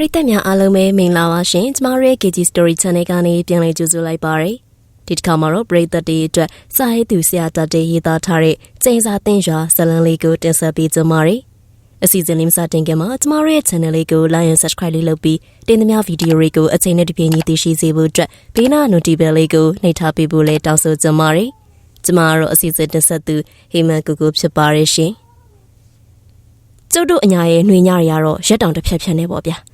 ပရိသတ်များအားလုံးပဲမင်္ဂလာပါရှင်ကျမတို့ရဲ့ KG Story Channel ကနေပြန်လည်ကြိုဆိုလိုက်ပါရစေဒီတစ်ခါမှာတော့ပရိသတ်တွေအတွက်စာရေးသူဆရာတတ်တဲ့ရေးသားထားတဲ့ကျင်းစာသင်ရွာဇလန်လေးကိုတင်ဆက်ပေးကြပါရစေအစီအစဉ်လေးမစတင်ခင်မှာကျမတို့ရဲ့ channel လေးကို like and subscribe လေးလုပ်ပြီးတင်သမျှဗီဒီယိုတွေကိုအချိန်နဲ့တပြေးညီသိရှိစေဖို့အတွက်ဘေးနာ notification လေးကိုနှိပ်ထားပေးဖို့လည်းတောင်းဆိုကြပါရစေကျမတို့အစီအစဉ်တင်ဆက်သူဟိမန်ကူကူဖြစ်ပါရရှင်ကျုပ်တို့အညာရဲ့နှွေညတွေကတော့ရက်တောင်တစ်ဖြတ်ဖြတ်နေပေါ့ဗျာ။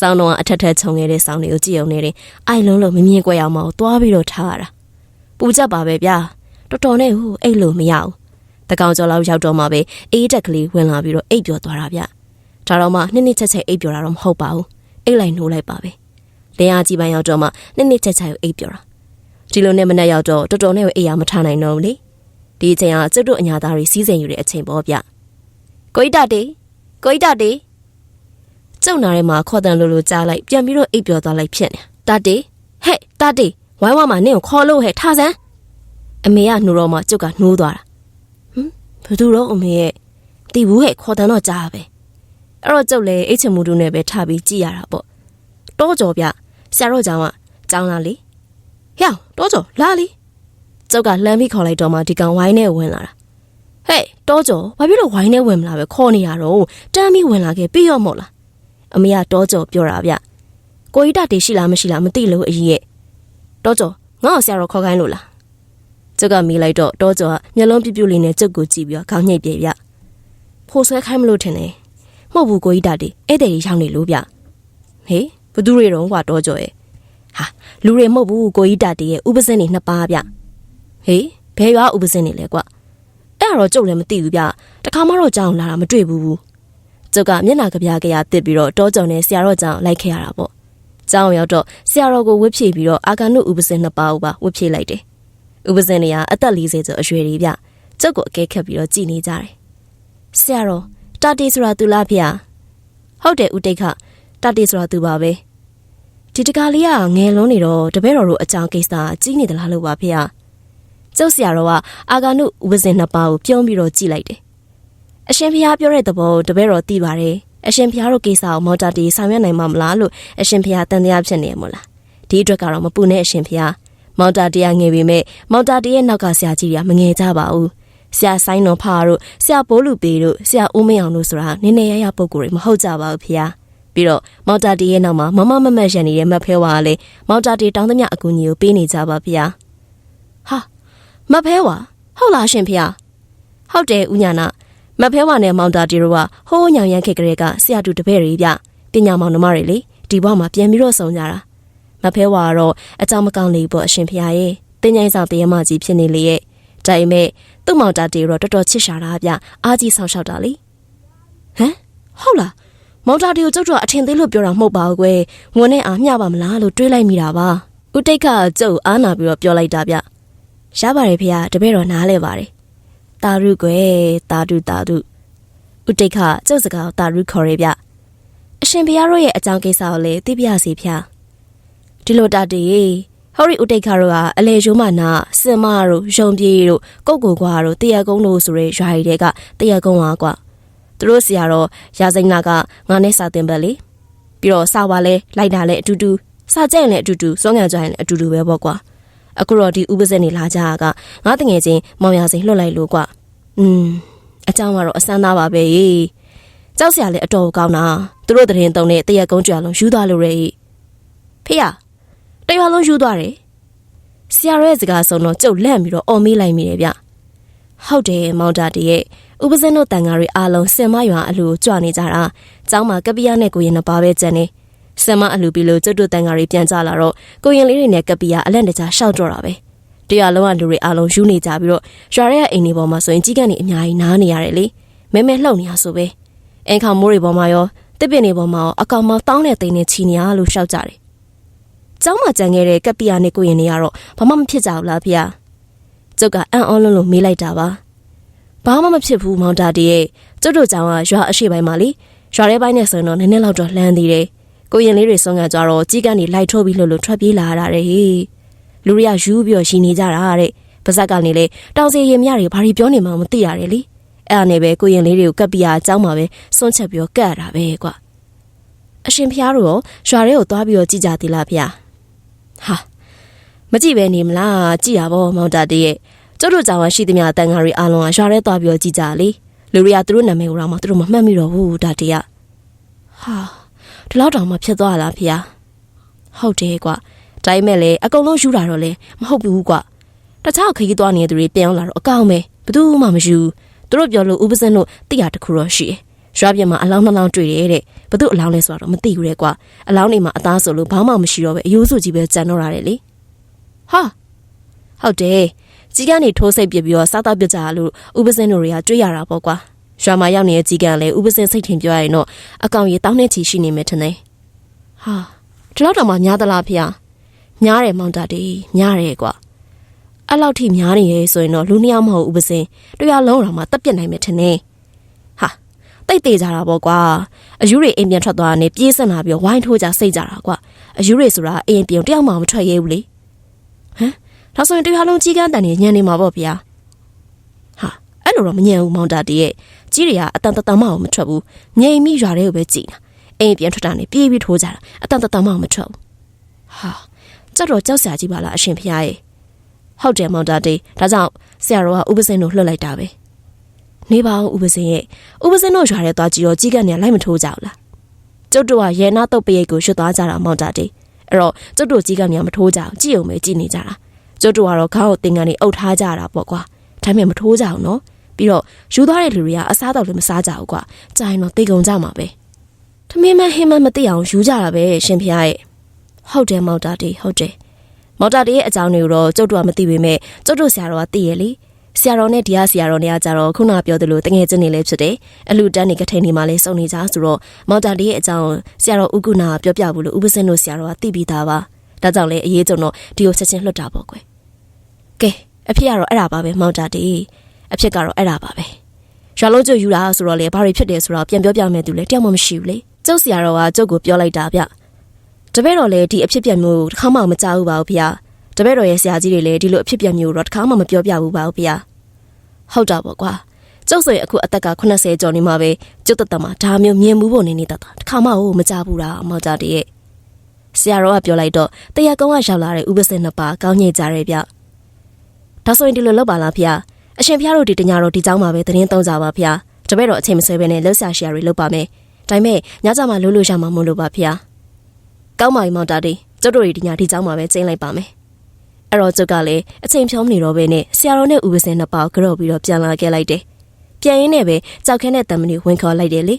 ဆောင်းတော့အထက်ထက်ခြုံခဲ့တဲ့ဆောင်းတွေကိုကြည့်အောင်နေတယ်။အိုင်လုံးလို့မမြင်ကြွယ်အောင်မအောင်သွားပြီးတော့ထားရတာ။ပူကြပါပဲဗျာ။တော်တော်နဲ့ဟိုအိတ်လို့မရဘူး။တကောင်ကျော်လောက်ရောက်တော့မှပဲအေးတက်ကလေးဝင်လာပြီးတော့အိတ်ပြော်သွားတာဗျ။ဒါတော့မှနှစ်နှစ်ချက်ချက်အိတ်ပြော်တာတော့မဟုတ်ပါဘူး။အိတ်လိုက်နှိုးလိုက်ပါပဲ။လင်းအားကြီးပိုင်းရောက်တော့မှနှစ်နှစ်ချက်ချက်ကိုအိတ်ပြော်တာ။ဒီလိုနဲ့မနဲ့ရောက်တော့တော်တော်နဲ့အိတ်ရမထားနိုင်တော့ဘူးလေ။ဒီအချိန်ကကျွတ်တို့အညာသားတွေစီးစိမ်ယူတဲ့အချိန်ပေါ့ဗျ။ကိုကြီးတတေကိုကြီးတတေ ကျုံနာထဲမှာခေါ်တန်လိုလိုကြားလိုက်ပြန်ပြီးတော့အိပ်ပျော်သွားလိုက်ဖြစ်နေတတေဟဲ့တတေဝိုင်းဝါမှာနင့်ကိုခေါ်လို့ဟဲ့ထားစမ်းအမေကနှိုးတော့မှကျုပ်ကနှိုးသွားတာဟမ်ဘယ်သူတော့အမေရဲ့တီဘူးဟဲ့ခေါ်တန်တော့ကြားပဲအဲ့တော့ကျုပ်လည်းအိတ်ချမှုတူနဲ့ပဲထားပြီးကြည့်ရတာပေါ့တောကြော်ပြဆရာတော်ကြောင့်ကကြောင်းလာလေဟဲ့တောကြော်လာလေကျုပ်ကလှမ်းပြီးခေါ်လိုက်တော့မှဒီကောင်ဝိုင်းနဲ့ဝင်လာတာဟဲ့တောကြော်ဘာဖြစ်လို့ဝိုင်းနဲ့ဝင်မလာပဲခေါ်နေရတော့တမ်းပြီးဝင်လာခဲ့ပြီးရောမို့လား အမေကတောကြော်ပြောတာဗျကိုကြီးတတေရှိလားမရှိလားမသိလို့အကြီးရဲ့တောကြော်ငါ့ကိုဆရာတော်ခေါ်ခိုင်းလို့လားကျုပ်ကမေးလိုက်တော့တောကြော်ကမျက်လုံးပြူးပြူးလေးနဲ့ကျုပ်ကိုကြည့်ပြီးတော့ခေါင်းညိတ်ပြေဗျဖိုးဆွဲခိုင်းမလို့ထင်တယ်မဟုတ်ဘူးကိုကြီးတတေဧည့်သည်ရောက်နေလို့ဗျဟေးဘသူတွေတော့ကွာတောကြော်ရဲ့ဟာလူတွေမဟုတ်ဘူးကိုကြီးတတေရဲ့ဥပစင်းနေနှစ်ပါးဗျဟေးဘယ်ရွာဥပစင်းနေလဲကွအဲ့ဒါတော့ကျုပ်လည်းမသိဘူးဗျတခါမှတော့ကြောင်းလာတာမတွေ့ဘူး ကျုပ်ကမျက်နှာကပြားကရတစ်ပြီးတော့တောကြုံနဲ့ဆရာတော်ကြောင့်လိုက်ခဲ့ရတာပေါ့။ကျောင်းရောက်တော့ဆရာတော်ကိုဝှက်ဖြည့်ပြီးတော့အာဂနုဥပစင်နှစ်ပါးကိုပါဝှက်ဖြည့်လိုက်တယ်။ဥပစင်တွေကအသက်40ကျော်အရွယ်တွေဗျ။ကျုပ်ကိုအကဲခတ်ပြီးတော့ကြည်နေကြတယ်။ဆရာတော်တာတီဆိုတာသူလားဖေ။ဟုတ်တယ်ဦးတိတ်ခတာတီဆိုတာသူပါပဲ။ဒီတကားလေးကငယ်လုံးနေတော့တပည့်တော်တို့အကြောင်းကိစ္စကြီးနေသလားလို့ပါဖေ။ကျုပ်ဆရာတော်ကအာဂနုဥပစင်နှစ်ပါးကိုပြုံးပြီးတော့ကြည်လိုက်တယ် အရှင်ဖျားပြောတဲ့သဘောတပည့်တော်သိပါတယ်အရှင်ဖျားတို့ကိစ္စကိုမော်တာတီဆောင်ရွက်နိုင်မှာမလားလို့အရှင်ဖျားတန်တရားဖြစ်နေရမို့လားဒီအတွက်ကတော့မပူနဲ့အရှင်ဖျားမော်တာတီကငယ်ပေမဲ့မော်တာတီရဲ့နောက်ကဆရာကြီးကမငယ်ကြပါဘူးဆရာဆိုင်တော်ဖာတို့ဆရာဘိုးလူပေတို့ဆရာဦးမင်းအောင်တို့ဆိုတာနည်းနည်းရရပုံကိုယ်တွေမဟုတ်ကြပါဘူးဖျားပြီးတော့မော်တာတီရဲ့နောက်မှာမမမမတ်ရန်နေတဲ့မတ်ဖဲဝါကလည်းမော်တာတီတောင်းသမျှအကူအညီကိုပေးနေကြပါဖျားဟာမတ်ဖဲဝါဟုတ်လားရှင်ဖျားဟုတ်တယ်ဦးညာနာ မဖဲဝါနဲ့မောင်တာတီတို့ကဟိုးညောင်ရမ်းခေတ်ကလေးကဆရာတူတပည့်တွေပြပညာမောင်နှမတွေလေဒီဘဝမှာပြန်ပြီးတော့ဆုံကြတာမဖဲဝါကတော့အကြောင်းမကောင်းလေပေါ့အရှင်ဖျားရဲ့တင်းញိုင်းဆောင်တရမကြီးဖြစ်နေလေရဲ့ဒါပေမဲ့သူ့မောင်တာတီတော့တော်တော်ချစ်ရှာတာဗျအားကြီးဆောင်ရှောက်တာလေဟမ်ဟုတ်လားမောင်တာတီကိုကျုပ်တို့အထင်သေးလို့ပြောတာမဟုတ်ပါဘူးကွယ်ငွန်းနဲ့အားမျှပါမလားလို့တွေးလိုက်မိတာပါဦးတိတ်ကကျုပ်အားနာပြီးတော့ပြောလိုက်တာဗျရပါတယ်ဖေတပည့်တော်နားလဲပါတယ် တာရုကွယ်တာတုတာတုဥတိတ်ခကျုပ်စကားတာရုခေါ်ရပြအရှင်ဘုရားတို့ရဲ့အကြောင်းကိစ္စကိုလည်းသိပြစီဖျားဒီလိုတာတေဟောရီဥတိတ်ခတို့ကအလေရိုးမနာစင်မတို့ရုံပြေတို့ကုတ်ကိုကွာတို့တရကုန်းတို့ဆိုရဲရွာရီတွေကတရကုန်းပါကွာသူတို့ဆရာတော်ရာစိန်နာကငါနဲ့စာတင်ပတ်လေပြီးတော့စာဝါလဲလိုက်တာလဲအတူတူစာကြက်လည်းအတူတူစောငံကြိုင်လည်းအတူတူပဲပေါ့ကွာ အခုတော့ဒီဥပဇက်နေလာကြတာကငါတငယ်ချင်းမောင်ရစိန်လွတ်လိုက်လို့ကွာอืมအเจ้าကတော့အစမ်းသားပါပဲကြောက်စရာလည်းအတော်ကောင်းတာသူတို့တရင်တုံနဲ့တရက်ကုန်းကြွလုံးယူသွားလို့ရဲဖေရတရွာလုံးယူသွားတယ်ဆရာရဲ့စကားဆုံးတော့ကြုတ်လန့်ပြီးတော့အော်မေးလိုက်မိတယ်ဗျဟုတ်တယ်မောင်တာတရဲ့ဥပဇင်းတို့တန်ဃာတွေအားလုံးစင်မရွာအလူကြွနေကြတာကျောင်းမှာကပီးယားနဲ့ကိုရင်နှစ်ပါးပဲကျန်နေ ဆင်မအလူပြီးလို့ကျွတ်တို့တန်ဃာတွေပြန်ကြလာတော့ကိုရင်လေးတွေနဲ့ကပီးယားအလက်တကြားရှောက်တော့တာပဲတရားလုံးကလူတွေအားလုံးယူနေကြပြီးတော့ရွာရဲ့အိမ်တွေပေါ်မှာဆိုရင်ကြီးကန်နေအများကြီးနားနေရတယ်လေမဲမဲလှုပ်နေရဆိုပဲအင်ခါမိုးတွေပေါ်မှာရောတစ်ပင်တွေပေါ်မှာရောအကောင်မတောင်းတဲ့တိမ်နဲ့ချီနေရလို့ရှောက်ကြတယ်ကျောင်းမှာကြံခဲ့တဲ့ကပီယာနဲ့ကိုရင်တွေကတော့ဘာမှမဖြစ်ကြဘူးလားဖေ။ကျုပ်ကအံ့ဩလွန်းလို့မေးလိုက်တာပါ။ဘာမှမဖြစ်ဘူးမောင်တာတီရဲ့ကျုပ်တို့ကျောင်းကရွာအရှိပိုင်းမှာလေရွာထဲပိုင်းနဲ့ဆိုရင်တော့နည်းနည်းလောက်တော့လှမ်းသေးတယ်။ ကိုရင်လေးတွေဆုံးကကြတော့ကြီးကန်းနေလိုက်ထုတ်ပြီးလှုပ်လှုပ်ထွက်ပြေးလာရတာတဲ့ဟေးလူတွေကယူပြီးတော့ရှင်နေကြတာတဲ့ပါဇက်ကနေလေတောင်စီရင်မြတွေဘာတွေပြောနေမှမသိရတယ်လေအဲ့ဒါနဲ့ပဲကိုရင်လေးတွေကိုကပ်ပြီးအကြောင်းမှာပဲစွန့်ချက်ပြီးတော့ကပ်ရတာပဲကွာအရှင်ဖျားတို့ရောရွာထဲကိုသွားပြီးတော့ကြည်ကြသေးလားဖျားဟာမကြည့်ပဲနေမလားကြည်ရပါမောင်တာတည်းရဲ့ကျုပ်တို့ကြောင်ရှိသမျှတန်ခါတွေအားလုံးကရွာထဲသွားပြီးတော့ကြည်ကြလေလူတွေကသူတို့နာမည်ကိုတော့မသူတို့မမှတ်မိတော့ဘူးဒါတည်းကဟာ ဒီလောက်တောင်မှဖြစ်သွားလားဖျားဟုတ်တယ်ကွာဒါပေမဲ့လေအကုန်လုံးယူတာတော့လေမဟုတ်ဘူးကွာတခြားခရီးသွားနေတဲ့သူတွေပြန်လာတော့အကောင်းပဲဘယ်သူမှမယူသူတို့ပြောလို့ဥပစင်းတို့တိရတခုတော့ရှိတယ်ရွာပြင်မှာအလောင်းနှလောင်းတွေ့တယ်တဲ့ဘသူအလောင်းလဲဆိုတော့မသိဘူးတဲ့ကွာအလောင်းတွေမှာအသားဆိုလို့ဘာမှမရှိတော့ပဲအယိုးစုကြီးပဲကြံတော့ရတယ်လေဟာဟုတ်တယ်ကြီးကနေထိုးစိတ်ပြပြီးတော့စားတော့ပြကြလို့ဥပစင်းတို့တွေကတွေးရတာပေါ့ကွာ ရွာမှာရောက်နေတဲ့ကြီးကလည်းဥပစင်းစိတ်ထင်ပြောရရင်တော့အကောင်ကြီးတောင်းနေချီရှိနေမယ်ထင်တယ်ဟာဒီလောက်တော့မှများသလားဖေ။များတယ်မောင်တာတီများတယ်ကွာအဲ့လောက်ထိများနေရဲဆိုရင်တော့လူနှစ်ယောက်မဟုတ်ဥပစင်းတရားလုံးတော့မှတက်ပြက်နိုင်မယ်ထင်တယ်ဟာတိတ်သေးကြတာပေါ့ကွာအယူတွေအိမ်ပြန်ထွက်သွားနေပြေးစက်လာပြီးဝိုင်းထိုးကြစိတ်ကြတာကွာအယူတွေဆိုတာအိမ်ပြန်တယောက်မှမထွက်ရဲဘူးလေဟမ်ဒါဆိုရင်တရားလုံးကြီးကန်းတန်နေညံနေမှာပေါ့ဗျာဟာအဲ့လိုတော့မညံဘူးမောင်တာတီရဲ့ ကြီးတွေကအတန်တတန်မအောင်မထွက်ဘူးငြိမ်မိရွာတွေကိုပဲကြည်တာအိမ်ပြန်ထွက်တာနေပြေးပြီးထိုးကြတာအတန်တတန်မအောင်မထွက်ဘူးဟာကြက်တော့ကြောက်စရာကြီးပါလားအရှင်ဖျားရဲ့ဟုတ်တယ်မောင်တာတေးဒါကြောင့်ဆရာတော်ကဥပစင်းတို့လွှတ်လိုက်တာပဲနေပါအောင်ဥပစင်းရဲ့ဥပစင်းတို့ရွာထဲသွားကြည့်ရောကြီးကနေလိုက်မထိုးကြဘူးလားကျုပ်တို့ကရဲနာတုတ်ပရိတ်ကိုရွှတ်သွားကြတာမောင်တာတေးအဲ့တော့ကျုပ်တို့ကြီးကနေမထိုးကြဘူးကြည့်အောင်ပဲကြည့်နေကြတာကျုပ်တို့ကတော့ခေါင်းကိုတင်ကနေအုပ်ထားကြတာပေါ့ကွာဒါပေမဲ့မထိုးကြအောင်နော် ပြီးတော့ယူသွားတဲ့လူတွေကအစားတော့လည်းမစားကြဘူးကွာကြာရင်တော့သိကုန်ကြမှာပဲထမင်းမဟင်းမမသိအောင်ယူကြတာပဲရှင်ဖျားရဲ့ဟုတ်တယ်မောင်တာတေးဟုတ်တယ်မော်တာတေးရဲ့အကြောင်းတွေကိုတော့ကျုပ်တို့ကမသိပေမဲ့ကျုပ်တို့ဆရာတော်ကသိရလေဆရာတော်နဲ့ဒီကဆရာတော်နဲ့ကကြတော့ခုနပြောသလိုတငယ်ချင်းတွေလည်းဖြစ်တယ်အလူတန်းနေကထိန်နေမှလည်းစုံနေကြဆိုတော့မော်တာတေးရဲ့အကြောင်းဆရာတော်ဥကုနာပြောပြဘူးလို့ဥပစင်းတို့ဆရာတော်ကသိပြီးသားပါဒါကြောင့်လေအရေးကြုံတော့ဒီကိုချက်ချင်းလွတ်တာပေါ့ကွယ်ကဲအဖြစ်ကတော့အဲ့ဒါပါပဲမော်တာတေး အဖြစ်ကတော့အဲ့ဒါပါပဲရွာလုံးကျယူတာဆိုတော့လေဘာတွေဖြစ်တယ်ဆိုတော့ပြန်ပြောပြမယ်သူလည်းတယောက်မှမရှိဘူးလေကျုပ်ဆရာတော်ကကျုပ်ကိုပြောလိုက်တာဗျတပည့်တော်လည်းဒီအဖြစ်ပြက်မျိုးတစ်ခါမှမကြောက်ဘူးပါဘူးဗျာတပည့်တော်ရဲ့ဆရာကြီးတွေလည်းဒီလိုအဖြစ်ပြက်မျိုးတော့တစ်ခါမှမပြောပြဘူးပါဘူးဗျာဟုတ်တာပေါ့ကွာကျုပ်ဆိုရင်အခုအသက်က80ကျော်နေမှာပဲကျုပ်တသက်မှာဒါမျိုးမြင်မှုဖို့နေနေတာတစ်ခါမှမကြဘူးလားအမောက်ကြတည်းဆရာတော်ကပြောလိုက်တော့တရားကုန်းကရောက်လာတဲ့ဥပစင်နှစ်ပါးကောင်းညစ်ကြရဲဗျဒါဆိုရင်ဒီလိုလုပ်ပါလားဗျာ အရှင်ဖျားတို့ဒီတညာတော့ဒီเจ้าမှာပဲသတင်းသုံးကြပါဗျာတပည့်တော်အချိန်မဆွဲဘဲနဲ့လှုပ်ရှားရှာတွေလုပ်ပါမယ်ဒါပေမဲ့ညကြမှာလို့လို့ရမှာမလို့ပါဗျာကောင်းပါပြီမောင်တာတီကျုပ်တို့ဒီညဒီเจ้าမှာပဲကျင်းလိုက်ပါမယ်အဲ့တော့ကျုပ်ကလည်းအချိန်ဖြုံးနေတော့ပဲနဲ့ဆရာတော်နဲ့ဥပစင်နှစ်ပေါက်ကြော့ပြီးတော့ပြန်လာခဲ့လိုက်တယ်ပြန်ရင်းနဲ့ပဲကြောက်ခဲနဲ့တမဏီဝင်ခေါ်လိုက်တယ်လေ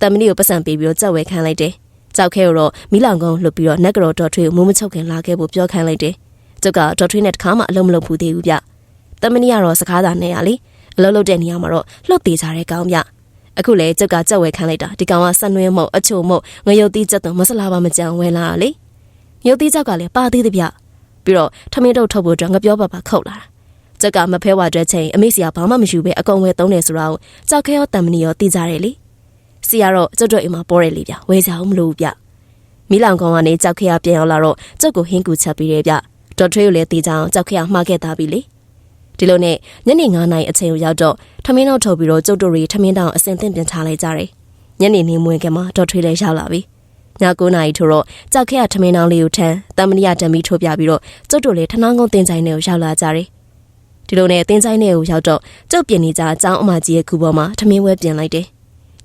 တမဏီကိုပတ်စံပေးပြီးတော့ကြောက်ဝဲခန်းလိုက်တယ်ကြောက်ခဲကိုတော့မိလောင်ကုန်းလှုပ်ပြီးတော့နက်ကြော်တော်ထွေးကိုမိုးမချုပ်ခင်လာခဲ့ဖို့ပြောခိုင်းလိုက်တယ်ကျုပ်ကတော်ထွေးနဲ့တခါမှအလုံးမလုပ်ဘူးသေးဘူးဗျ တမဏီကတော့စကားသာနဲ့ရလေအလုံးလုပ်တဲ့နေရာမှာတော့လှုပ်သေးကြတဲ့ကောင်းဗျအခုလေကျုပ်ကကြောက်ဝဲခန်းလိုက်တာဒီကောင်ကဆက်နွဲမုံအချို့မုံငရုတ်သီးချက်တော့မဆလာပါမကြံဝဲလာလေငရုတ်သီးချက်ကလည်းပါသေးသည်ဗျပြီးတော့ထမင်းတို့ထုတ်ဖို့အတွက်ငပြောပါပါခုတ်လာတာကျက်ကမဖဲဝါတဲ့ချိန်အမေစီကဘာမှမရှိပဲအကုန်ဝဲသုံးတယ်ဆိုတော့ကြောက်ခဲရောတံမဏီရောတီးကြတယ်လေစီကတော့ကျုပ်တို့အိမ်မှာပေါ်တယ်လေဗျဝဲကြအောင်မလို့ဗျမိလောင်ကောင်ကနေကြောက်ခဲရပြန်ရောက်လာတော့ကျုပ်ကိုဟင်းကူချက်ပြီးတယ်ဗျဒေါ်ထွေးကိုလည်းတီးကြအောင်ကြောက်ခဲရမှားခဲ့သားပြီလေ ဒီလိုနဲ့ညနေ9နာရီအချိန်ကိုရောက်တော့ထမင်းတော့ထုတ်ပြီးတော့ကျုပ်တို့တွေထမင်းတောင်အစင်သင့်ပြန်ချလိုက်ကြတယ်ညနေနေမွေးကမှဒေါ်ထွေးလည်းရောက်လာပြီည9နာရီထို့တော့ကြောက်ခဲရထမင်းတောင်လေးကိုထမ်းတမနီယာတမီထိုးပြပြီးတော့ကျုပ်တို့လည်းထနောင်းကုန်းတင်ဆိုင်ထဲကိုရောက်လာကြတယ်ဒီလိုနဲ့တင်ဆိုင်ထဲကိုရောက်တော့ကျုပ်ပြင်နေကြအကြောင်းအမကြီးရဲ့ခုပေါ်မှာထမင်းဝဲပြင်လိုက်တယ်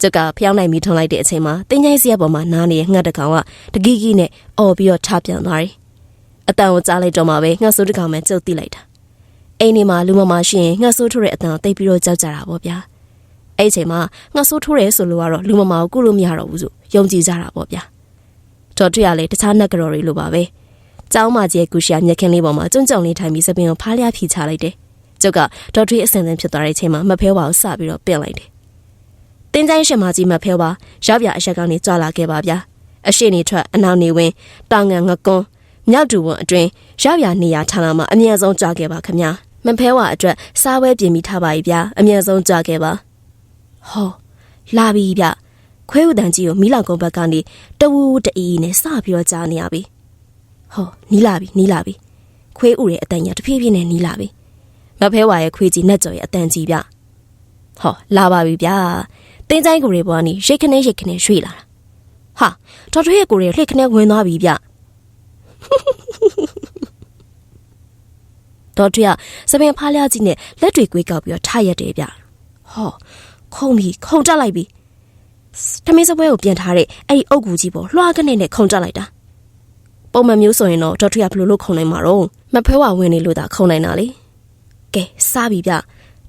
ကျုပ်ကဖျောင်းနိုင်ပြီးထွန်လိုက်တဲ့အချိန်မှာတင်ချိုင်းစီရပေါ်မှာနားနေတဲ့ငှက်တကောင်ကတကီးကီးနဲ့အော်ပြီးတော့ထပြန်သွားတယ်အတန်ကိုကြားလိုက်တော့မှပဲငှက်ဆိုးတကောင်မှကျုပ်သိလိုက်တာ အိမ်ဒီမှာလူမမရှိရင်ငှက်ဆိုးထိုးတဲ့အတန်တိတ်ပြီးတော့ကြောက်ကြတာပေါ့ဗျာအဲ့အချိန်မှာငှက်ဆိုးထိုးတယ်ဆိုလို့ကတော့လူမမကိုကုလို့မရတော့ဘူးဆိုယုံကြည်ကြတာပေါ့ဗျာတော်တွေ့ရလေတခြားနက်ကြော်တွေလိုပါပဲကျောင်းမကြီးကူရှာမြက်ခင်းလေးပေါ်မှာကျွန်းကြုံလေးထိုင်ပြီးစပင်ကိုဖားလျားဖြီချလိုက်တယ်ကျုပ်ကဒေါ်ထွေးအစင်စင်ဖြစ်သွားတဲ့အချိန်မှာမဖဲဝါကိုစပြီးတော့ပြင်လိုက်တယ်တင်းကျိုင်းရှင်မကြီးမဖဲဝါရောက်ပြအရက်ကောင်နေကြွလာခဲ့ပါဗျာအရှိနေထွက်အနောက်နေဝင်တောင်ငံငကွန်းမြောက်တူဝန်အတွင်းရောက်ပြနေရာဌာနမှာအမြဲဆုံးကြွခဲ့ပါခမညာ မဖဲဝါအတွက်စားဝဲပြင်ပြီးထားပါ E ဗျာအမြဲဆုံးကြွခဲ့ပါဟောလာပြီဗျခွဲဥတန်ကြီးကိုမီးလောင်ကုန်းဘက်ကနေတဝူးတအီးနဲ့စပြီးတော့ကြားနေရပြီဟောနီးလာပြီနီးလာပြီခွေးဥရဲ့အတန်ကြီးတဖြည်းဖြည်းနဲ့နီးလာပြီမဖဲဝါရဲ့ခွေးကြီးနဲ့ကြော်ရဲ့အတန်ကြီးဗျဟောလာပါပြီဗျာတင်းချိုင်းကိုတွေပေါ်ကနေရိတ်ခနဲရိတ်ခနဲရွှေ့လာတာဟာဒေါက်တာရဲ့ကိုရဲ့လှိတ်ခနဲ့ဝင်သွားပြီဗျ ဒေါက်တာကစပင်ဖားလျားကြီးနဲ့လက်တွေကွေးကောက်ပြီးတော့ထားရက်တယ်ဗျဟောခုံပြီခုံတက်လိုက်ပြီထမင်းစပွဲကိုပြင်ထားတဲ့အဲ့ဒီအုတ်ကူကြီးပေါ်လွှားကနေနဲ့ခုံတက်လိုက်တာပုံမှန်မျိုးဆိုရင်တော့ဒေါက်တာကဘယ်လိုလုပ်ခုံနိုင်မှာတော့မဖဲဝဝင်နေလို့သာခုံနိုင်တာလေကဲစားပြီဗျ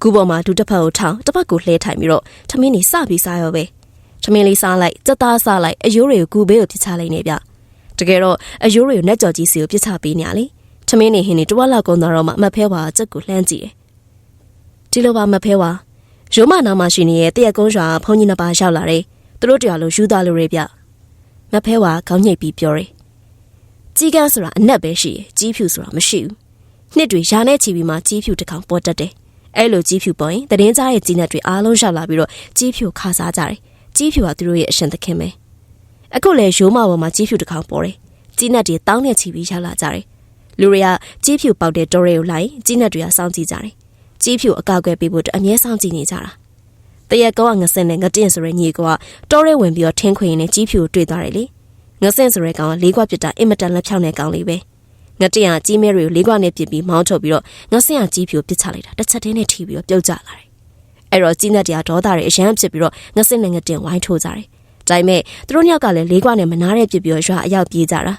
ကူပေါ်မှာဒူတစ်ဖက်ကိုထောင်းတစ်ဖက်ကိုလှဲထိုင်ပြီးတော့ထမင်းနေစပြီးစားရောပဲထမင်းလေးစားလိုက်စက်သားစားလိုက်အယိုးတွေကိုကူဘေးကိုပြစ်ချလိုက်နေဗျတကယ်တော့အယိုးတွေကိုနှက်ကြော်ကြီးစီကိုပြစ်ချပေးနေရလေ ထမင်းနေဟင်းနေတဝက်လောက်ကုန်တော့မှမဖဲဝါစက်ကိုလှမ်းကြည့်တယ်ဒီလိုပါမဖဲဝါရိုးမနာမရှိနေတဲ့တရက်ကုန်းရွာဖုန်ကြီးနှစ်ပါးရောက်လာတယ်သူတို့တရားလို့ယူသားလို့ရဗျမဖဲဝါခေါင်းညိတ်ပြီးပြောတယ်ကြီးကန်းဆိုတာအနက်ပဲရှိတယ်ကြီးဖြူဆိုတာမရှိဘူးနှစ်တွေရာနဲ့ချီပြီးမှကြီးဖြူတစ်ကောင်ပေါ်တက်တယ်အဲ့လိုကြီးဖြူပေါ်ရင်တရင်ကြားရဲ့ကြီးနဲ့တွေအားလုံးရောက်လာပြီးတော့ကြီးဖြူခါစားကြတယ်ကြီးဖြူကသူတို့ရဲ့အရှင်သခင်ပဲအခုလေရိုးမပေါ်မှာကြီးဖြူတစ်ကောင်ပေါ်တယ်ကြီးနဲ့တွေတောင်းနဲ့ချီပြီးရောက်လာကြတယ် လူတွေကကြီးဖြူပေါက်တဲ့တော်တွေကိုလိုက်ကြီးနဲ့တွေကစောင့်ကြည့်ကြတယ်ကြီးဖြူအကောက်ကွယ်ပေးဖို့အမြဲစောင့်ကြည့်နေကြတာတရက်ကောကငစင်နဲ့ငတင်ဆိုတဲ့ညီကောကတော်ရဲဝင်ပြီးတော့ထင်းခွေနဲ့ကြီးဖြူကိုတွေ့သွားတယ်လေငစင်ဆိုတဲ့ကောင်ကလေးခွပြစ်တာအင်မတန်လက်ဖြောင်းတဲ့ကောင်လေးပဲငတင်ကကြီးမဲတွေကိုလေးခွနဲ့ပြစ်ပြီးမောင်းထုတ်ပြီးတော့ငစင်ကကြီးဖြူပစ်ချလိုက်တာတစ်ချက်တည်းနဲ့ထိပြီးတော့ပြုတ်ကျလာတယ်အဲ့တော့ကြီးနဲ့တရားဒေါသတွေအရန်ဖြစ်ပြီးတော့ငစင်နဲ့ငတင်ဝိုင်းထိုးကြတယ်ဒါပေမဲ့သူတို့ညောက်ကလည်းလေးခွနဲ့မနာတဲ့ပြစ်ပြီးတော့ရွာအရောက်ပြေးကြတာ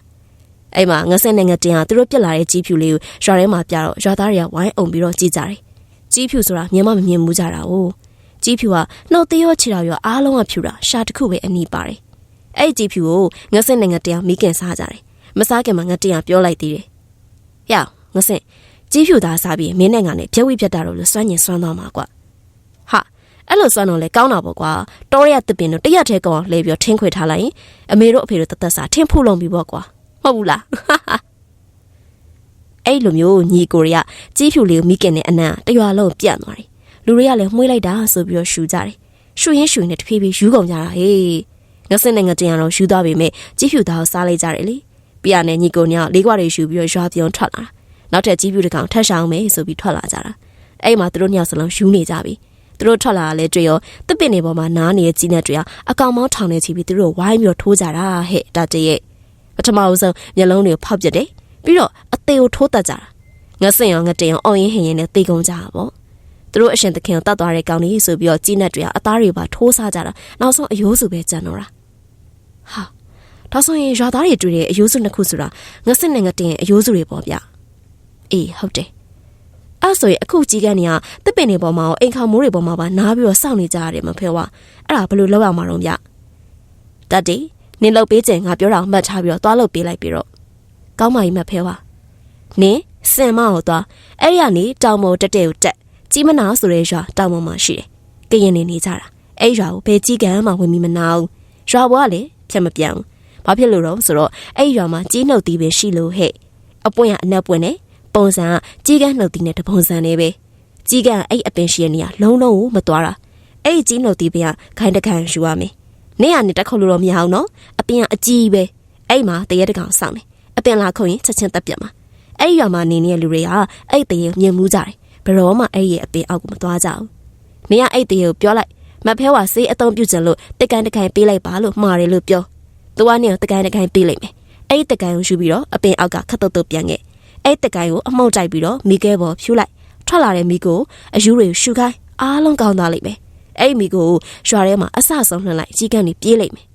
အဲ့မှာငစင်နဲ့ငတင်ကသူတို့ပြစ်လာတဲ့ကြီးဖြူလေးကိုရွာထဲမှာပြတော့ရွာသားတွေကဝိုင်းအောင်ပြီးတော့ကြည့်ကြတယ်ကြီးဖြူဆိုတာမြင်မမမြင်မှုကြတာ哦ကြီးဖြူကနှုတ်သေးရောခြေတော်ရောအားလုံးကဖြူတာရှာတစ်ခုပဲအနီးပါတယ်အဲ့ကြီးဖြူကိုငဆင့်နဲ့ငတရားမိခင်စားကြတယ်မစားခင်မှာငတရားပြောလိုက်သေးတယ်ဟျောငဆင့်ကြီးဖြူသားစားပြီးမင်းနဲ့ငါနဲ့ပြက်ဝိပြက်တာတော့လို့စွန့်ညင်စွန့်သွားမှာကွာဟာအဲ့လိုစွန့်တော့လေကောင်းတာပေါ့ကွာတော်ရတစ်ပင်တို့တရက်ထဲကောင်းလဲပြီးထင်းခွေထားလိုက်ရင်အမေတို့အဖေတို့တသက်စားထင်းဖူးလုံးပြီပေါ့ကွာ ဟုတ်ဘူးလားအဲ့လိုမျိုးညီကိုရီးယားကြီးဖြူလေးကိုမိခင်နဲ့အနံ့တရွာလုံးပြန့်သွားတယ်လူတွေကလည်းမှုေးလိုက်တာဆိုပြီးတော့ရှူကြတယ်ရှူရင်းရှူရင်းနဲ့တဖြည်းဖြည်းယူကုန်ကြတာဟေးငစင်နဲ့ငတင်ရတော့ယူသွားပေမဲ့ကြီးဖြူသားကိုစားလိုက်ကြတယ်လေပြရနဲ့ညီကိုညလေးကွာတွေရှူပြီးတော့ရွာပြုံထွက်လာတာနောက်ထပ်ကြီးဖြူတစ်ကောင်ထပ်ရှောင်းမယ်ဆိုပြီးထွက်လာကြတာအဲ့မှာသူတို့ညောင်စလုံးယူနေကြပြီသူတို့ထွက်လာတာလဲတွေ့ရောတစ်ပင်တွေပေါ်မှာနားနေတဲ့ကြီးနဲ့တွေ့ရအကောင်မောင်းထောင်နေချီပြီးသူတို့ဝိုင်းပြီးတော့ထိုးကြတာဟဲ့တာတရဲ့ပ ထမဆုံးမျက်လုံးတွေကိုဖောက်ပြတယ်ပြီးတော့အသေးကိုထိုးတက်ကြတာငစင်ရောငတင်ရောအော်ရင်ဟင်ရင်နဲ့တေကုန်ကြတာပေါ့သူတို့အရှင်သခင်ကိုတတ်သွားတဲ့ကောင်းလေးဆိုပြီးတော့ကြီးနဲ့တွေကအသားတွေပါထိုးစားကြတာနောက်ဆုံးအယိုးစုပဲကြံတော့တာဟာဒါဆိုရင်ရွာသားတွေတွေ့တဲ့အယိုးစုနှစ်ခုဆိုတာငစစ်နဲ့ငတင်ရဲ့အယိုးစုတွေပေါ့ဗျအေးဟုတ်တယ်အဲ့ဆိုရင်အခုကြီးကန်းနေကတစ်ပင်တွေပေါ်မှာရောအိမ်ခေါမိုးတွေပေါ်မှာပါနားပြီးတော့စောင့်နေကြရတယ်မဖဲဝါအဲ့ဒါဘယ်လိုလုပ်ရမှာတော့ဗျတတ်တီ နင်လှုပ်ပေးခြင်းငါပြောတာမှတ်ထားပြီးတော့သွားလှုပ်ပေးလိုက်ပြီးတော့ကောင်းပါပြီမဖဲဝါနင်စင်မအောင်သွားအဲ့ရကနေတောင်ပေါ်တက်တဲ့ကိုတက်ကြီးမနာဆိုတဲ့ရွာတောင်ပေါ်မှာရှိတယ်။ကရင်နေနေကြတာ။အဲ့ရွာကိုဘယ်ကြီးကမ်းမှဝင်ပြီးမနာဘူး။ရွာဘွားလည်းဖြတ်မပြောင်း။ဘာဖြစ်လို့တော့ဆိုတော့အဲ့ရွာမှာကြီးနှုတ်သီးပဲရှိလို့ဟဲ့။အပွင့်ကအနက်ပွင့်နဲ့ပုံစံကကြီးကမ်းနှုတ်သီးနဲ့တပုံစံနေပဲ။ကြီးကမ်းအဲ့အပင်ရှိရနေရလုံးလုံးကိုမသွားတာ။အဲ့ကြီးနှုတ်သီးပင်ကခိုင်းတခံယူရမယ်။ နေ့ကနေတက်ခုတ်လို့တော့မရအောင်နော်။အပင်ကအကြီးပဲ။အဲ့မှာတရေတကောင်စောင့်နေ။အပင်လာခုတ်ရင်ချက်ချင်းတက်ပြတ်မှာ။အဲ့ရွာမှာနေနေတဲ့လူတွေကအဲ့တရေမြင်မှုကြတယ်ဘယ်တော့မှအဲ့ရဲ့အပင်အောက်ကိုမသွားကြဘူး။နေရအဲ့တရေကိုပြောလိုက်မဖဲဝါစေးအသုံးပြုချင်လို့တကန်တကန်ပေးလိုက်ပါလို့မှားတယ်လို့ပြော။သူကနေတကန်တကန်ပေးလိုက်မယ်။အဲ့တကန်ကိုယူပြီးတော့အပင်အောက်ကခတ်တုတ်တုတ်ပြန်ခဲ့။အဲ့တကန်ကိုအမှုန့်တိုက်ပြီးတော့မိခဲပေါ်ဖြူလိုက်။ထွက်လာတဲ့မိကိုအယူတွေကိုရှူခိုင်းအားလုံးကောင်းသွားလိမ့်မယ်။ အဲ့မိကိုရွာထဲမှာအဆဆုံးလှန်လိုက်ကြီးကန်နေပြေးလိုက်မယ်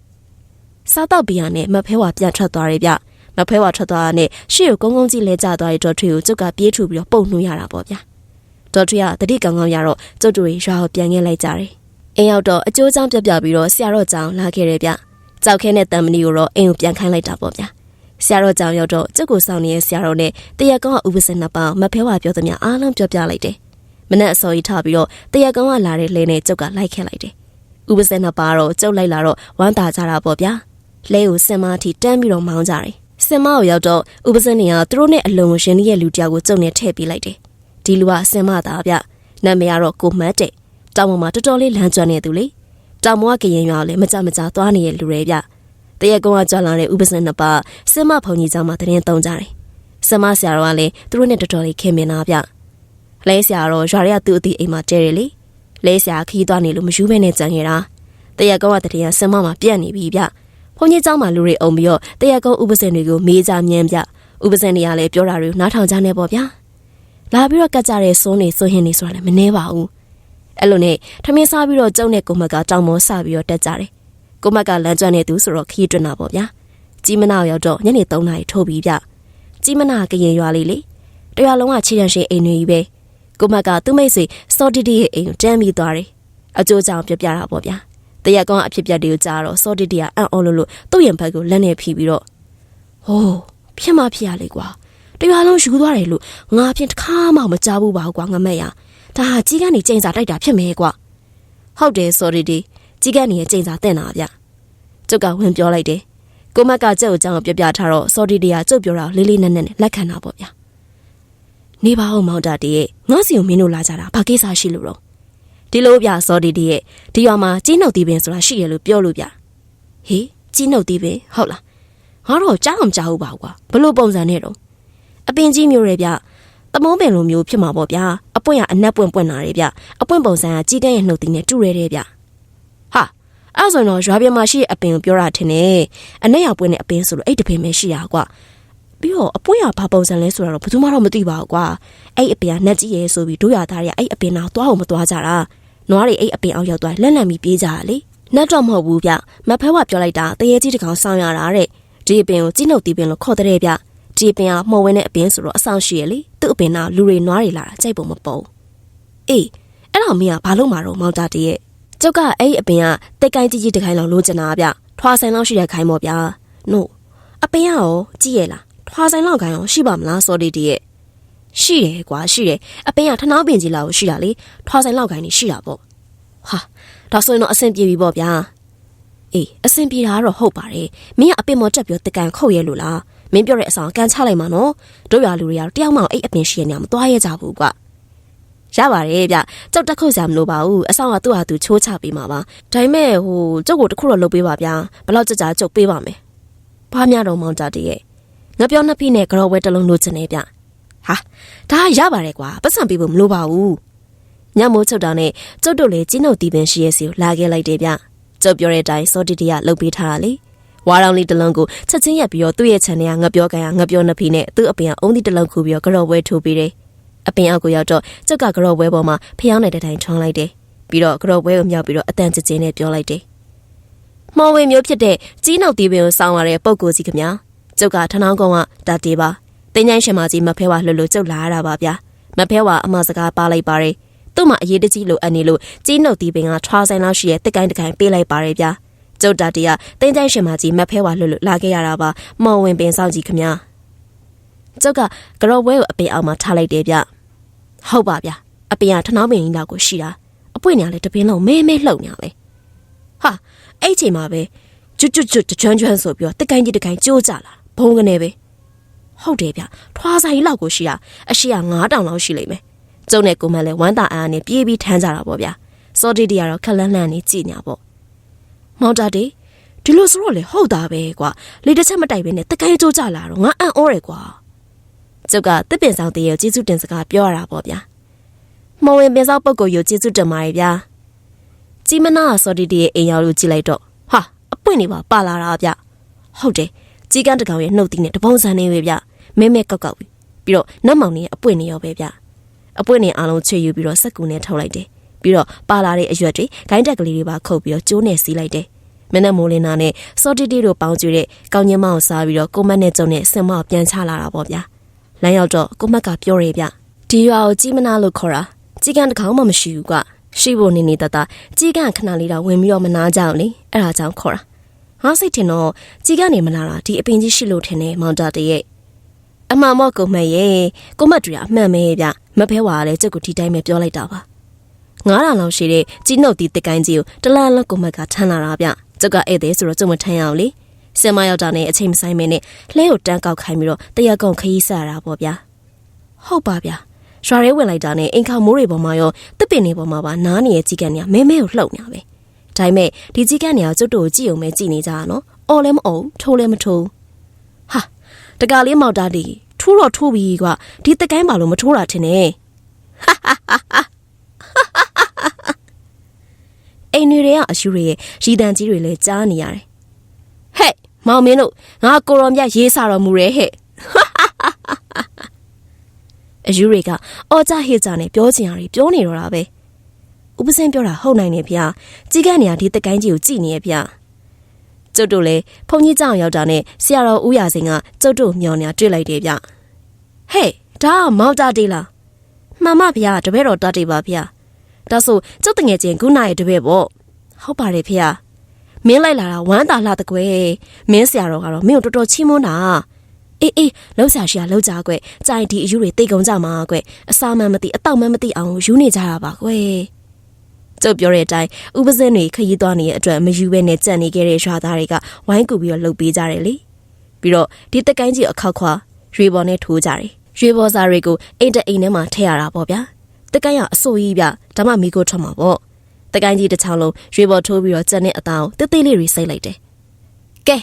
။စားတော့ဘီယာနဲ့မဖဲဝါပြန်ထွက်သွားရဲ့ဗျ။မဖဲဝါထွက်သွားတာနဲ့ရှေ့ကိုကုန်းကုန်းကြီးလဲကျသွားတဲ့ဒေါ်ထွေကိုကျုပ်ကပြေးထူပြီးတော့ပုံနှွှရတာပေါ့ဗျာ။ဒေါ်ထွေကတတိကောင်ကောင်ရတော့ကျုပ်တို့ရွာကိုပြန်ခဲ့လိုက်ကြတယ်။အိမ်ရောက်တော့အကျိုးချောင်းပြပြပြီးတော့ဆရာတော်ကြောင်လာခဲ့တယ်ဗျ။ကြောက်ခဲနဲ့တံမဏီကိုတော့အိမ်ကိုပြန်ခိုင်းလိုက်တာပေါ့ဗျာ။ဆရာတော်ကြောင်ရောက်တော့ကျုပ်ကိုစောင့်နေတဲ့ဆရာတော်နဲ့တရက်ကောင်ကဥပစင်နှစ်ပေါင်းမဖဲဝါပြောသမျှအားလုံးပြောပြလိုက်တယ်။ မနဲ့အစောကြီးထပြီးတော့တရက်ကောင်ကလာတဲ့လဲနဲ့ကျုပ်ကလိုက်ခဲ့လိုက်တယ်။ဥပစင်နှစ်ပါတော့ကျုပ်လိုက်လာတော့ဝမ်းသာကြတာပေါ့ဗျာ။လဲကိုစင်မအထိတန်းပြီးတော့မောင်းကြတယ်။စင်မကိုရောက်တော့ဥပစင်နေကသူတို့နဲ့အလုံးကိုရှင်ရဲ့လူတယောက်ကိုကျုံနဲ့ထည့်ပေးလိုက်တယ်။ဒီလူကစင်မသားဗျ။နာမည်ကတော့ကိုမတ်တဲ့။တောင်ပေါ်မှာတော်တော်လေးလမ်းကျွမ်းနေသူလေ။တောင်ပေါ်ကကရင်ရွာလည်းမကြမကြသွားနေတဲ့လူတွေဗျ။တရက်ကောင်ကကြွလာတဲ့ဥပစင်နှစ်ပါစင်မဖုန်ကြီးကျောင်းမှာတရင်တုံကြတယ်။စင်မဆရာတော်ကလည်းသူတို့နဲ့တော်တော်လေးခင်မင်တာဗျ။ လဲဆရာတော်ရွာတွေကသူ့အတီအိမ်မှာတဲတယ်လေ။လဲဆရာခီးသွားနေလို့မယူဘဲနဲ့ကြံနေတာ။တရက်ကောင်ကတရင်စင်မမှာပြက်နေပြီဗျ။ ဘုန်းကြီးเจ้าမှာလူတွေအုံပြီးတော့တရားကုန်းဥပစင်တွေကိုမေးကြမြန်းပြဥပစင်တွေကလည်းပြောတာတွေကိုနားထောင်ကြနေပေါ့ဗျာလာပြီးတော့ကတ်ကြတဲ့စိုးနေစိုးဟင်းနေဆိုတာလည်းမနှဲပါဘူးအဲ့လိုနဲ့ထမင်းစားပြီးတော့ကျုံနဲ့ကိုမက်ကတောင်မောစပြီးတော့တက်ကြတယ်ကိုမက်ကလမ်းကျွမ်းနေသူဆိုတော့ခီးတွန်းတာပေါ့ဗျာကြီးမနာရောက်တော့ညနေ3နာရီထိုးပြီးပြကြီးမနာကရင်ရွာလေးလေတရွာလုံးကခြေရန်ရှိအိမ်တွေကြီးပဲ ကိုမက်ကသူ့မိတ်ဆွေစော်တီတီရဲ့အိမ်ကိုတန်းပြီးသွားတယ်အကျိုးကြောင့်ပြပြတာပေါ့ဗျာတရက်ကောင်အဖြစ်ပြက်တွေကိုကြားတော့စော်တီတီကအံ့ဩလို့လို့သူ့ရင်ဘက်ကိုလက်နဲ့ဖြီးပြီးတော့ဟိုးဖြစ်မဖြစ်ရလေကွာတရွာလုံးယူသွားတယ်လို့ငါအဖြစ်တစ်ခါမှမကြားဘူးပါကွာငမက်ရဒါဟာကြီးကနေကျိန်စာတိုက်တာဖြစ်မယ်ကွာဟုတ်တယ်စော်တီတီကြီးကနေကျိန်စာတင့်တာဗျကျုပ်ကဝင်ပြောလိုက်တယ်ကိုမက်ကကျုပ်အကြောင်းပြပြထားတော့စော်တီတီကကျုပ်ပြောတာလေးလေးနက်နက်နဲ့လက်ခံတာပေါ့ဗျာ နေပါဦးမောင်တာတီရဲ့ငါ့စီကိုမင်းတို့လာကြတာဘာကိစ္စရှိလို့တော့ဒီလိုပြစော်တီတီရဲ့ဒီရွာမှာကြီးနှုတ်တီးပင်ဆိုတာရှိရလို့ပြောလို့ဗျဟေးကြီးနှုတ်တီးပင်ဟုတ်လားငါတော့ကြားအောင်ကြားဟုတ်ပါကွာဘလို့ပုံစံနဲ့တော့အပင်ကြီးမျိုးတွေဗျတမုံးပင်လိုမျိုးဖြစ်မှာပေါ့ဗျာအပွင့်ကအနက်ပွင့်ပွင့်လာတယ်ဗျအပွင့်ပုံစံကကြီးကန်းရဲ့နှုတ်တီးနဲ့တူရဲတယ်ဗျဟာအဲ့ဆိုတော့ရွာပြမှာရှိတဲ့အပင်ကိုပြောတာထင်တယ်အနက်ရောက်ပွင့်တဲ့အပင်ဆိုလို့အဲ့တပင်ပဲရှိရကွာ ပြီးတော့အပွင့်ရဘာပုံစံလဲဆိုတော့ဘယ်သူမှတော့မသိပါဘူးကွာအဲ့အပင်ကနှက်ကြီးရဲဆိုပြီးတို့ရသားတွေကအဲ့အပင်နာသွားအောင်မသွားကြတာနွားတွေအဲ့အပင်အောက်ရောက်သွားလက်လန့်ပြီးပြေးကြတာလေနှက်တော့မဟုတ်ဘူးဗျမဖဲဝပြောလိုက်တာတရေကြီးတကောင်ဆောင်းရတာတဲ့ဒီအပင်ကိုကြီးနှုတ်တီးပင်လို့ခေါ်တဲ့ဗျဒီအပင်ကမှော်ဝင်းတဲ့အပင်ဆိုတော့အဆောင်ရှိရလေသူ့အပင်နာလူတွေနွားတွေလာတာကြိုက်ပုံမပေါ်အေးအဲ့တော့မင်းကဘာလို့မှာတော့မောင်တာတရဲ့ကျုပ်ကအဲ့အပင်ကတက်ကိုင်းကြီးကြီးတခိုင်းလောက်လိုချင်တာဗျထွာဆိုင်လောက်ရှိတဲ့ခိုင်းပေါ့ဗျာနို့အပင်ကရောကြည့်ရလား ထွာဆိုင်လောက်ခိုင်းရောရှိပါမလားစော်ဒီတရဲ့ရှိတယ်ကွာရှိတယ်အပင်ကထနောင်းပင်ကြီးလောက်ရှိတာလေထွာဆိုင်လောက်ခိုင်းနေရှိတာပေါ့ဟာဒါဆိုရင်တော့အဆင်ပြေပြီပေါ့ဗျာအေးအဆင်ပြေတာကတော့ဟုတ်ပါတယ်မင်းကအပင်မော်တက်ပြီးတကန်ခုတ်ရဲလို့လားမင်းပြောတဲ့အဆောင်ကန်ချလိုက်မှာနော်တို့ရွာလူတွေကတယောက်မှအဲ့အပင်ရှိနေအောင်မသွားရကြဘူးကွာရပါတယ်ဗျကြောက်တက်ခုတ်စရာမလိုပါဘူးအဆောင်ကသူ့ဟာသူချိုးချပေးမှာပါဒါပေမဲ့ဟိုကျုပ်ကိုတခုတော့လုပ်ပေးပါဗျာဘလောက်ကြကြကျုပ်ပေးပါမယ်ဘာများတော့မောင်တာတည်းရဲ့ ငါပြောနှစ်ဖိနဲ့ကြော်ဝဲတစ်လုံးလို့ချင်နေဗျဟာဒါရပါတယ်ကွာပတ်စံပေးဖို့မလိုပါဘူးညမိုးချုပ်တာနဲ့ကျုပ်တို့လည်းကျင်းတို့တီးပင်ရှိရဲ့စီကိုလာခဲ့လိုက်တယ်ဗျကျုပ်ပြောတဲ့အတိုင်းစောတီတီကလှုပ်ပေးထားတာလေဝါရောင်လေးတစ်လုံးကိုချက်ချင်းရက်ပြီးတော့သူ့ရဲ့ခြံထဲကငပြောကန်ကငပြောနှစ်ဖီနဲ့သူ့အပင်ကအုံးသီးတစ်လုံးခုပြီးတော့ကြော်ဝဲထိုးပေးတယ်အပင်အောက်ကိုရောက်တော့ကျုပ်ကကြော်ဝဲပေါ်မှာဖျောင်းနေတဲ့တိုင်ထွန်းလိုက်တယ်ပြီးတော့ကြော်ဝဲကိုမြောက်ပြီးတော့အတန်ကျကျနဲ့ပြောလိုက်တယ်မော်ဝင်မျိုးဖြစ်တဲ့ကြီးနှုတ်တီးပင်ကိုစောင်းလာတဲ့ပုံကိုကြီးခမညာ ကျုပ်ကထနောင်းကောင်ကတာတေးပါတင်းချိုင်းရှင်မကြီးမဖဲဝါလှလို့ကျုပ်လာရတာပါဗျာမဖဲဝါအမစကားပါလိုက်ပါတယ်သူ့မှာအရေးတကြီးလိုအပ်နေလို့ကြီးနှုတ်တီးပင်ကထွားဆိုင်လောက်ရှိရဲ့တက်ကိုင်းတကိုင်းပေးလိုက်ပါတယ်ဗျာကျုပ်တာတရတင်းချိုင်းရှင်မကြီးမဖဲဝါလှလို့လာခဲ့ရတာပါမော်ဝင်ပင်ဆောင်ကြီးခမညာကျုပ်ကကြော်ဝဲကိုအပင်အောက်မှာထားလိုက်တယ်ဗျဟုတ်ပါဗျာအပင်ကထနောင်းပင်ကြီးလောက်ကိုရှိတာအပွင့်ညာလေတပင်းလုံးမဲမဲလှုပ်ညာပဲဟာအဲ့ချိန်မှာပဲကျွတ်ကျွတ်ကျွတ်ကျွမ်းကျွမ်းဆိုပြီးတော့တက်ကိုင်းကြီးတကိုင်းကြိုးကြလာ ဘုံကနေပဲဟုတ်တယ်ဗျထွားဆိုင်လောက်ကိုရှိတာအရှိက9000လောက်ရှိလိမ့်မယ်ကျုံနဲ့ကိုမန်လည်းဝမ်းတာအားနဲ့ပြေးပြီးထမ်းကြတာပေါ့ဗျာစောတီတီကတော့ခက်လန်းလန်းနေကြည်ညာပေါ့မောင်တာတီဒီလိုဆိုတော့လေဟုတ်တာပဲကွာလေတစ်ချက်မတိုက်ဘဲနဲ့တကိုင်းကြိုးကြလာတော့ငါအံ့ဩတယ်ကွာကျုပ်ကတစ်ပင်ဆောင်တရေကိုကျေးဇူးတင်စကားပြောရတာပေါ့ဗျာမော်ဝင်ပင်ဆောင်ပုတ်ကိုကိုကျေးဇူးတင်ပါတယ်ဗျာကြီးမနာစောတီတီရဲ့အိမ်ရောက်လို့ကြည့်လိုက်တော့ဟာအပွင့်နေပါပါလာတာဗျဟုတ်တယ် ကြီးကန်းတကောင်ရဲ့နှုတ်သီးနဲ့တပုံစံနေပဲဗျမဲမဲကောက်ကောက်ပြီးပြီးတော့နတ်မောင်နေရဲ့အပွင့်နေရောပဲဗျအပွင့်နေအားလုံးချွေယူပြီးတော့စက်ကူနဲ့ထုတ်လိုက်တယ်ပြီးတော့ပါလာတဲ့အရွက်တွေဂိုင်းတက်ကလေးတွေပါခုတ်ပြီးတော့ကျိုးနဲ့စီးလိုက်တယ်မင်းနဲ့မိုးလင်းနာနဲ့စောတီတီတို့ပေါင်းကျွေးတဲ့ကောင်းညမောင်စားပြီးတော့ကိုမတ်နဲ့ကျုံနဲ့ဆင်မောက်ပြန်ချလာတာပေါ့ဗျာလမ်းရောက်တော့ကိုမတ်ကပြောရဲဗျဒီရွာကိုကြီးမနာလို့ခေါ်တာကြီးကန်းတကောင်မှမရှိဘူးကွရှိဖို့နေနေတတကြီးကန်းခဏလေးတော့ဝင်ပြီးတော့မနာကြအောင်လေအဲ့ဒါကြောင့်ခေါ်တာ ငါစိတ်ထင်တော့ကြီးကနေမလာတာဒီအပင်ကြီးရှိလို့ထင်တယ်မောင်တာတရဲ့အမှန်မော့ကိုမှတ်ရဲ့ကိုမတ်တူရအမှန်ပဲဗျမဖဲဝါလည်းကျုပ်ကဒီတိုင်းပဲပြောလိုက်တာပါ9000လောက်ရှိတဲ့ကြီးနှုတ်တီတကိုင်းကြီးကိုတလားလောက်ကိုမတ်ကထမ်းလာတာဗျကျုပ်ကဧည့်သည်ဆိုတော့ကျုပ်မထမ်းရအောင်လေစင်မရောက်တာနဲ့အချိန်မဆိုင်မင်းနဲ့လှဲကိုတန်းကောက်ခိုင်းပြီးတော့တရကုံခရီးဆရာပေါ့ဗျာဟုတ်ပါဗျာရွာရဲဝင်လိုက်တာနဲ့အိမ်ခေါမိုးတွေပေါ်မှာရောတစ်ပင်တွေပေါ်မှာပါနားနေရဲ့ကြီးကန်နေမဲမဲကိုလှုပ်နေပဲ ဒါပေမဲ့ဒီကြီးကန်နေကကျုပ်တို့ကိုကြည့်အောင်ပဲကြည့်နေကြတာနော်အော်လည်းမအောင်ထိုးလည်းမထိုးဟာတကလေးမောက်တာဒီထိုးတော့ထိုးပြီကွာဒီတကိုင်းပါလို့မထိုးတာထင်တယ်ဟာဟာဟာအိမ်တွေကအရှူတွေရဲ့ရီတန်ကြီးတွေလည်းကြားနေရတယ်ဟဲ့မောင်မင်းတို့ငါကိုရောမြတ်ရေးစားတော်မူရဲဟဲ့အယူတွေကအော်ကြဟစ်ကြနဲ့ပြောချင်ရည်ပြောနေတော့တာပဲ ဥပစင်းပြောတာဟုတ်နိုင်နေဗျာကြီးကန်းနေရဒီတကိုင်းကြီးကိုကြည်နေရဲ့ဗျာကျုပ်တို့လည်းဖုန်ကြီးကြောင်ရောက်တာနဲ့ဆရာတော်ဦးရစင်ကကျုပ်တို့မျောနေတွေ့လိုက်တယ်ဗျဟဲ့ဒါကမောင်တာတေးလားမှန်မဗျာတပည့်တော်တတ်တယ်ပါဗျာဒါဆိုကျုပ်တငယ်ချင်းကုနာရဲ့တပည့်ပေါ့ဟုတ်ပါတယ်ဗျာမင်းလိုက်လာတာဝမ်းသာလှတကွယ်မင်းဆရာတော်ကတော့မင်းကိုတော်တော်ချီးမွမ်းတာအေးအေးလောက်ဆရာရှိရလောက်ကြကွယ်ကြိုင်ဒီအယူတွေတိတ်ကုန်ကြမှာကွယ်အစာမှန်မသိအတော့မှန်မသိအောင်ယူနေကြတာပါကွယ် ကျုပ်ပြောတဲ့အတိုင်းဥပဇင်းတွေခရီးသွားနေတဲ့အတွက်မယူဘဲနဲ့ကြံ့နေခဲ့တဲ့ရွာသားတွေကဝိုင်းကူပြီးတော့လှုပ်ပေးကြတယ်လေပြီးတော့ဒီတကိုင်းကြီးအခောက်ခွာရွေပေါ်နဲ့ထိုးကြတယ်ရွေပေါ်စားတွေကိုအိမ်တအိမ်ထဲမှာထည့်ရတာပေါ့ဗျာတကိုင်းကအစိုးကြီးဗျဒါမှမိကိုထွက်မှာပေါ့တကိုင်းကြီးတစ်ချောင်းလုံးရွေပေါ်ထိုးပြီးတော့ကြံ့တဲ့အတောင်တိတ်တိတ်လေးတွေစိတ်လိုက်တယ်ကဲ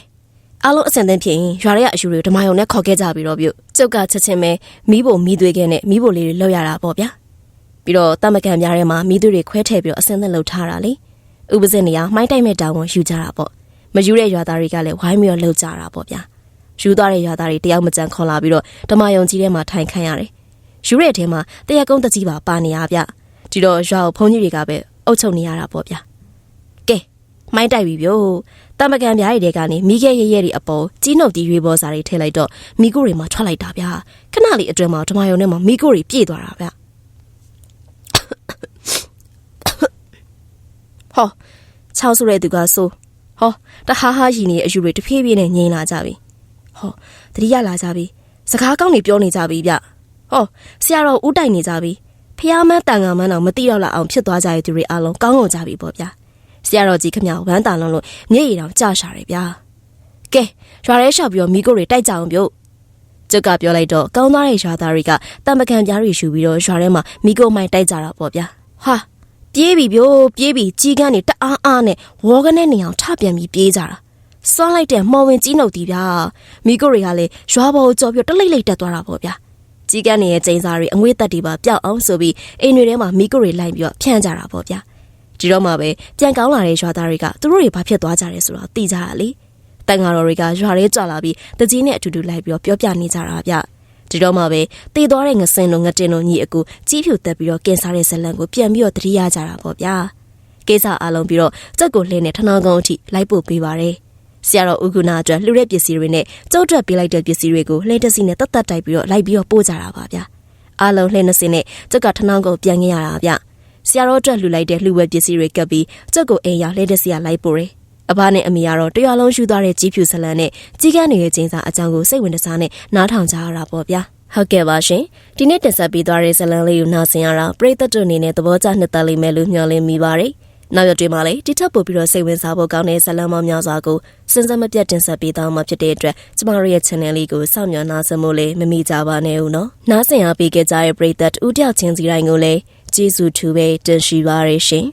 အားလုံးအစင်သင်းဖြစ်ရင်ရွာရဲအယူတွေဓမ္မယုံနဲ့ခေါ်ခဲ့ကြပြီးတော့ပြုကျုပ်ကချက်ချင်းပဲမိဖို့မိသွေးခဲနဲ့မိဖို့လေးတွေလောက်ရတာပေါ့ဗျာ ပြီးတော့တမကန်များထဲမှာမိသွေးတွေခွဲထည့်ပြီးတော့အစင်သင်းလှုပ်ထားတာလေဥပဇင်းနေရမိုင်းတိုက်မဲ့တောင်းဝန်ယူကြတာပေါ့မယူတဲ့ရွာသားတွေကလည်းဝိုင်းပြီးတော့လှုပ်ကြတာပေါ့ဗျာယူသွားတဲ့ရွာသားတွေတယောက်မကြံခေါ်လာပြီးတော့ဓမ္မယုံကြီးထဲမှာထိုင်ခန့်ရတယ်ယူတဲ့ထဲမှာတရက်ကုန်းတကြီးပါပါနေရဗျဒီတော့ရွာကိုဖုန်းကြီးတွေကပဲအုပ်ချုပ်နေရတာပေါ့ဗျာကဲမိုင်းတိုက်ပြီဗျို့တမကန်ပြားတွေကနေမိခဲရဲရဲတွေအပေါ်ကြီးနှုတ်တီရွေးပေါ်စာတွေထည့်လိုက်တော့မိကိုတွေမှာထွက်လိုက်တာဗျာခဏလေးအတွင်းမှာဓမ္မယုံထဲမှာမိကိုတွေပြည့်သွားတာဗျ ဟောချောက်ဆိုတဲ့သူကဆိုဟောတဟားဟားရီနေတဲ့အယူတွေတဖြည်းဖြည်းနဲ့ငြိမ်လာကြပြီဟောတတိယလာကြပြီစကားကောင်းတွေပြောနေကြပြီဗျဟောဆရာတော်ဦးတိုင်နေကြပြီဖះမန်းတန်ငါမန်းတော့မတိတော့လာအောင်ဖြစ်သွားကြတဲ့သူတွေအလုံးကောင်းကုန်ကြပြီပေါ့ဗျာဆရာတော်ကြီးခမဝမ်းတာလုံးလို့မျက်ရည်တောင်ကြရှာတယ်ဗျာကဲရွာရဲလျှောက်ပြီးတော့မိကိုတွေတိုက်ကြအောင်ပြုတ် ကျုပ်ကပြောလိုက်တော့ကောင်းသားတဲ့ရွာသားတွေကတံပကံပြားတွေယူပြီးတော့ရွာထဲမှာမိကိုမိုင်တိုက်ကြတာပေါ့ဗျာဟာပြေးပြီဗျို့ပြေးပြီကြီးကန်းနေတအားအားနဲ့ဝေါကနေနေအောင်ထပြန်ပြီးပြေးကြတာစွန့်လိုက်တဲ့မော်ဝင်ကြီးနှုတ်တီဗျာမိကိုတွေကလည်းရွာပေါ်ကိုကြော်ပြီးတလိမ့်လိမ့်တက်သွားတာပေါ့ဗျာကြီးကန်းနေရဲ့ကျင်းစားတွေအငွေးတက်တွေပါပျောက်အောင်ဆိုပြီးအိမ်တွေထဲမှာမိကိုတွေလိုက်ပြီးတော့ဖြန့်ကြတာပေါ့ဗျာဒီတော့မှပဲပြန်ကောင်းလာတဲ့ရွာသားတွေကသူတို့တွေဘာဖြစ်သွားကြတယ်ဆိုတော့သိကြတာလေ တန်ဃာတော်တွေကရွာထဲကြလာပြီးတကြီးနဲ့အတူတူလိုက်ပြီးတော့ပြောပြနေကြတာဗျဒီတော့မှပဲတည်သွားတဲ့ငစင်တို့ငတင်တို့ညီအကူကြီးဖြူတက်ပြီးတော့ကင်ဆာတဲ့ဇလန်ကိုပြန်ပြီးတော့တတိယကြတာပေါ့ဗျာကိစ္စအလုံးပြီးတော့စက်ကိုလှင်းနဲ့ထနောင်းကုန်းအထိလိုက်ပို့ပေးပါတယ်ဆရာတော်ဥကုနာအတွက်လှူတဲ့ပစ္စည်းတွေနဲ့ကျုပ်အတွက်ပေးလိုက်တဲ့ပစ္စည်းတွေကိုလှင်းတစီနဲ့တတ်တတ်တိုက်ပြီးတော့လိုက်ပြီးတော့ပို့ကြတာပါဗျာအားလုံးလှင်းနှစင်းနဲ့ကျုပ်ကထနောင်းကုန်းပြန်ခဲ့ရတာဗျဆရာတော်အတွက်လှူလိုက်တဲ့လှူဝဲပစ္စည်းတွေကပ်ပြီးကျုပ်ကိုအိမ်ရောက်လှင်းတစီကလိုက်ပို့တယ် အဘနဲ့အမေကတော့တရွာလုံးယူသွားတဲ့ကြီးဖြူဇလန်နဲ့ကြီးကန်းနေတဲ့ကျင်းစာအကြောင်းကိုစိတ်ဝင်စားနဲ့နားထောင်ကြရတာပေါ့ဗျာဟုတ်ကဲ့ပါရှင်ဒီနေ့တင်ဆက်ပေးသွားတဲ့ဇလန်လေးကိုနားဆင်ရတာပရိသတ်တို့အနေနဲ့သဘောကျနှစ်သက်လိမ့်မယ်လို့မျှော်လင့်မိပါတယ်နောက်ရက်တွေမှာလည်းဒီထက်ပိုပြီးတော့စိတ်ဝင်စားဖို့ကောင်းတဲ့ဇလန်မောင်များစွာကိုစဉ်ဆက်မပြတ်တင်ဆက်ပေးသွားမှာဖြစ်တဲ့အတွက်ကျမတို့ရဲ့ channel လေးကိုစောင့်မျှော်နားဆင်ဖို့လည်းမမိကြပါနဲ့ဦးနော်နားဆင်အားပေးကြတဲ့ပရိသတ်ဦးတယောက်ချင်းစီတိုင်းကိုလည်းကျေးဇူးထူးပဲတင်ရှိပါရရှင်